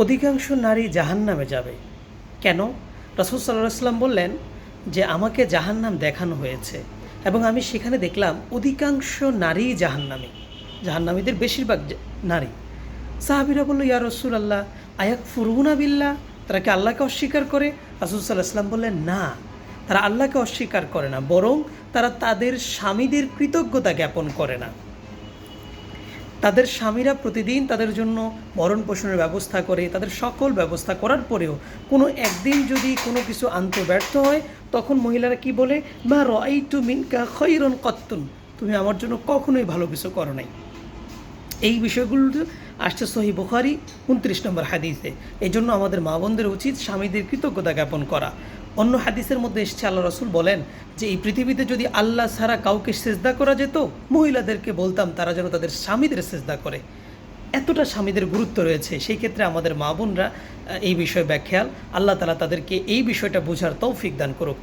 অধিকাংশ নারী জাহান্নামে যাবে। কেন? রসুল সাল্লাহ সাল্লাম বললেন যে, আমাকে জাহান্নাম দেখানো হয়েছে এবং আমি সেখানে দেখলাম অধিকাংশ নারী জাহান্নামী। জাহান্নামীদের বেশিরভাগ নারী। সাহাবিরা বলল, ইয়া রসুল আল্লাহ আয়াক ফুরুনা বিল্লাহ? তারা কি আল্লাহকে অস্বীকার করে? রাসুল সাল্লাহ সাল্লাম বললেন, না, তারা আল্লাহকে অস্বীকার করে না, বরং তারা তাদের স্বামীদের কৃতজ্ঞতা জ্ঞাপন করে না। তাদের স্বামীরা প্রতিদিন তাদের জন্য মরণ পোষণের ব্যবস্থা করে, তাদের সকল ব্যবস্থা করার পরেও কোনো একদিন যদি কোনো কিছু আনতে ব্যর্থ হয়, তখন মহিলারা কি বলে, মা রাই টু মিনকা খৈরন কত্তুন। তুমি আমার জন্য কখনোই ভালো কিছু করো নাই। এই বিষয়গুলো আসছে সহি বুখারি, উনত্রিশ নম্বর হাদিসে। এই জন্য আমাদের মা বোনদের উচিত স্বামীদের কৃতজ্ঞতা জ্ঞাপন করা। অন্য হাদিসের মধ্যে এসছে, আল্লাহ রসুল বলেন যে, এই পৃথিবীতে যদি আল্লাহ ছাড়া কাউকে সেজদা করা যেত, মহিলাদেরকে বলতাম তারা যেন তাদের স্বামীদের সেজদা করে। এতটা স্বামীদের গুরুত্ব রয়েছে, সেই ক্ষেত্রে আমাদের মা বোনরা এই বিষয়ে ব্যাখ্যাল। আল্লাহ তালা তাদেরকে এই বিষয়টা বোঝার তৌফিক দান করুক।